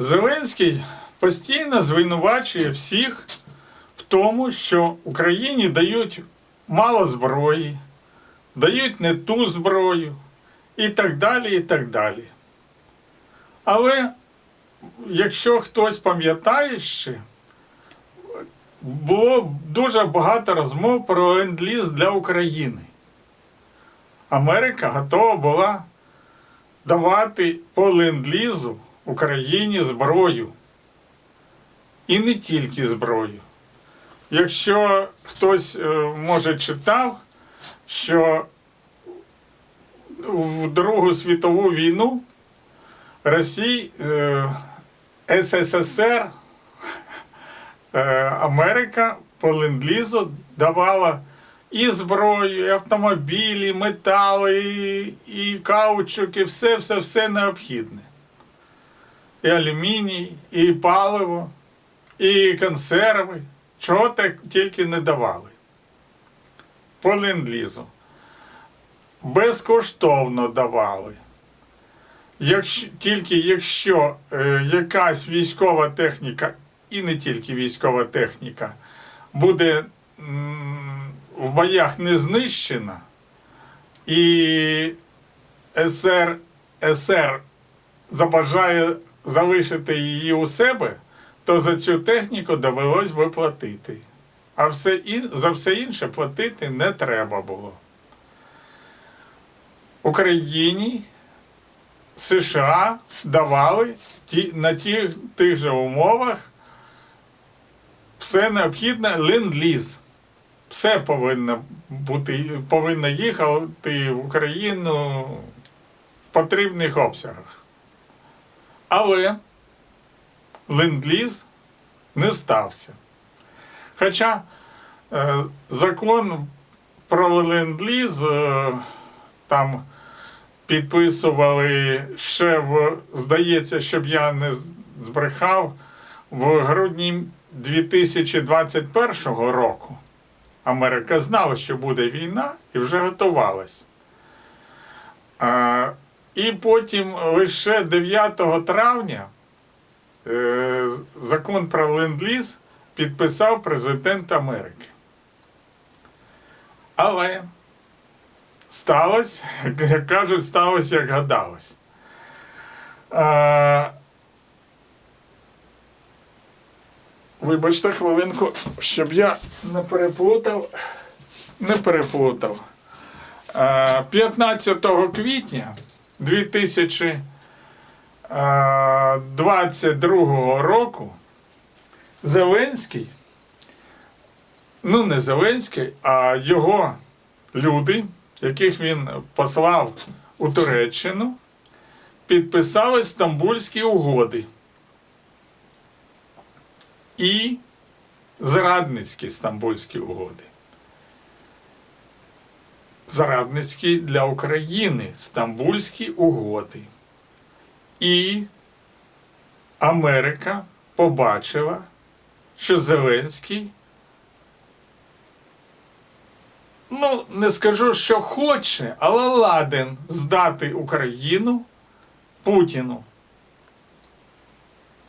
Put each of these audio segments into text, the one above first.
Зеленський постійно звинувачує всіх в тому, що Україні дають мало зброї, дають не ту зброю і так далі, і так далі. Але якщо хтось пам'ятає ще, було дуже багато розмов про ленд-ліз для України. Америка готова була давати по ленд-лізу Україні зброю. І не тільки зброю. Якщо хтось, е, може, читав, що в Другу світову війну Росії, е, СССР, е, Америка по ленд-лізу давала і зброю, і автомобілі, метали, і, каучук, і все, все, все необхідне. І алюміній, і паливо, і консерви. Чого так тільки не давали. По ленд-лізу. Безкоштовно давали. Якщо, тільки якщо е, якась військова техніка, і не тільки військова техніка, буде м, в боях не знищена, і СР, СР забажає залишити її у себе, то за цю техніку довелось би платити. А все за все інше платити не треба було. Україні США давали ті, на ті, тих же умовах все необхідне ленд-ліз. Все повинно бути, повинно їхати в Україну в потрібних обсягах. Але ленд-ліз не стався. Хоча е, закон про ленд-ліз е, там підписували ще в, здається, щоб я не збрехав, в грудні 2021 року. Америка знала, що буде війна, і вже готувалась. І потім лише 9 травня е, закон про ленд-ліз підписав президент Америки. Але сталося, як кажуть, сталося, як гадалось. Вибачте хвилинку, щоб я не переплутав. Не переплутав. 15 квітня 2022 року Зеленський, ну не Зеленський, а його люди, яких він послав у Туреччину, підписали Стамбульські угоди і зрадницькі Стамбульські угоди. Зрадницькі для України Стамбульські угоди. І Америка побачила, що Зеленський, ну, не скажу, що хоче, але ладен здати Україну Путіну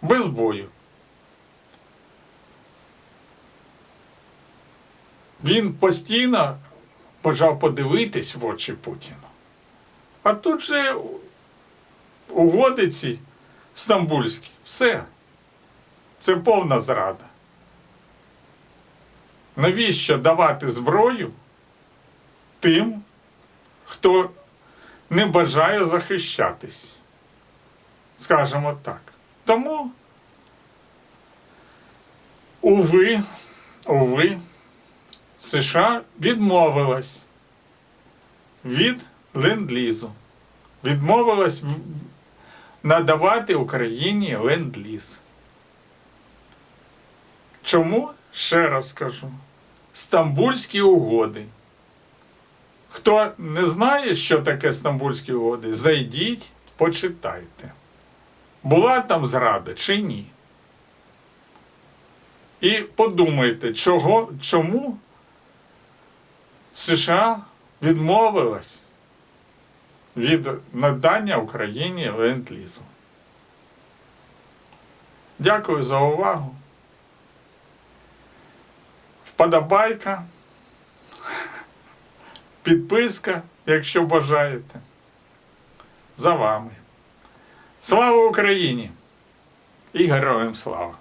без бою. Він постійно бажав подивитись в очі Путіну. А тут же угоди ці стамбульські, все. Це повна зрада. Навіщо давати зброю тим, хто не бажає захищатись? Скажемо так. Тому, уви, уви, США відмовилась від ленд-лізу. Відмовилась надавати Україні ленд-ліз. Чому? Ще раз скажу. Стамбульські угоди. Хто не знає, що таке Стамбульські угоди, зайдіть, почитайте. Була там зрада чи ні? І подумайте, чого, чому США відмовилась від надання Україні ленд-лізу. Дякую за увагу. Вподобайка, підписка, якщо бажаєте. За вами. Слава Україні! І героям слава!